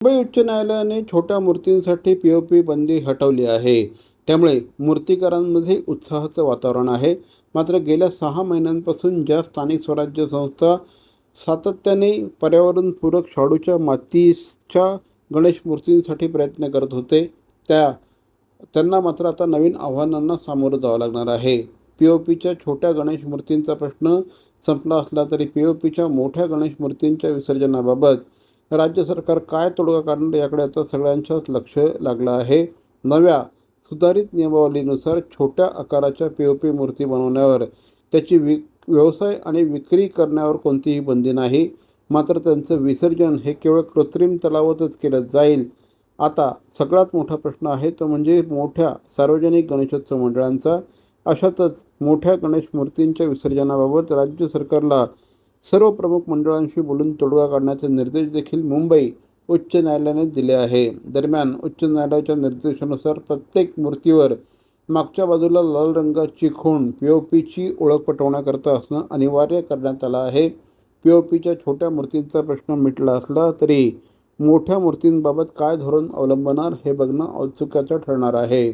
मुंबई उच्च न्यायालयाने छोट्या मूर्तींसाठी पी ओ पी बंदी हटवली आहे. त्यामुळे मूर्तिकारांमध्ये उत्साहाचं वातावरण आहे. मात्र गेल्या सहा महिन्यांपासून ज्या स्थानिक स्वराज्य संस्था सातत्याने पर्यावरणपूरक शाडूच्या मातीच्या गणेश मूर्तींसाठी प्रयत्न करत होते त्या त्यांना मात्र आता नवीन आव्हानांना सामोरं जावं लागणार आहे. पी ओ पीच्या छोट्या गणेश मूर्तींचा प्रश्न संपला असला तरी पी ओ पीच्या मोठ्या गणेश मूर्तींच्या विसर्जनाबाबत राज्य सरकार काय तोडगा काढणार याकडे आता सगळ्यांच्याच लक्ष लागलं आहे. नव्या सुधारित नियमावलीनुसार छोट्या आकाराच्या पी ओ पी मूर्ती बनवण्यावर त्याची वि व्यवसाय आणि विक्री करण्यावर कोणतीही बंदी नाही. मात्र त्यांचं विसर्जन हे केवळ कृत्रिम तलावातच केलं जाईल. आता सगळ्यात मोठा प्रश्न आहे तो म्हणजे मोठ्या सार्वजनिक गणेशोत्सव मंडळांचा. अशातच मोठ्या गणेश मूर्तींच्या विसर्जनाबाबत राज्य सरकारला सर्व प्रमुख मंडळांशी बोलून तोडगा काढण्याचे निर्देश देखील मुंबई उच्च न्यायालयाने दिले आहे. दरम्यान उच्च न्यायालयाच्या निर्देशानुसार प्रत्येक मूर्तीवर मागच्या बाजूला लाल रंगाची खूण पी ओ पीची ओळख पटवण्याकरता असणं अनिवार्य करण्यात आलं आहे. पी ओ पीच्या छोट्या मूर्तींचा प्रश्न मिटला असला तरी मोठ्या मूर्तींबाबत काय धोरण अवलंबणार हे बघणं औत्सुक्याचं ठरणार आहे.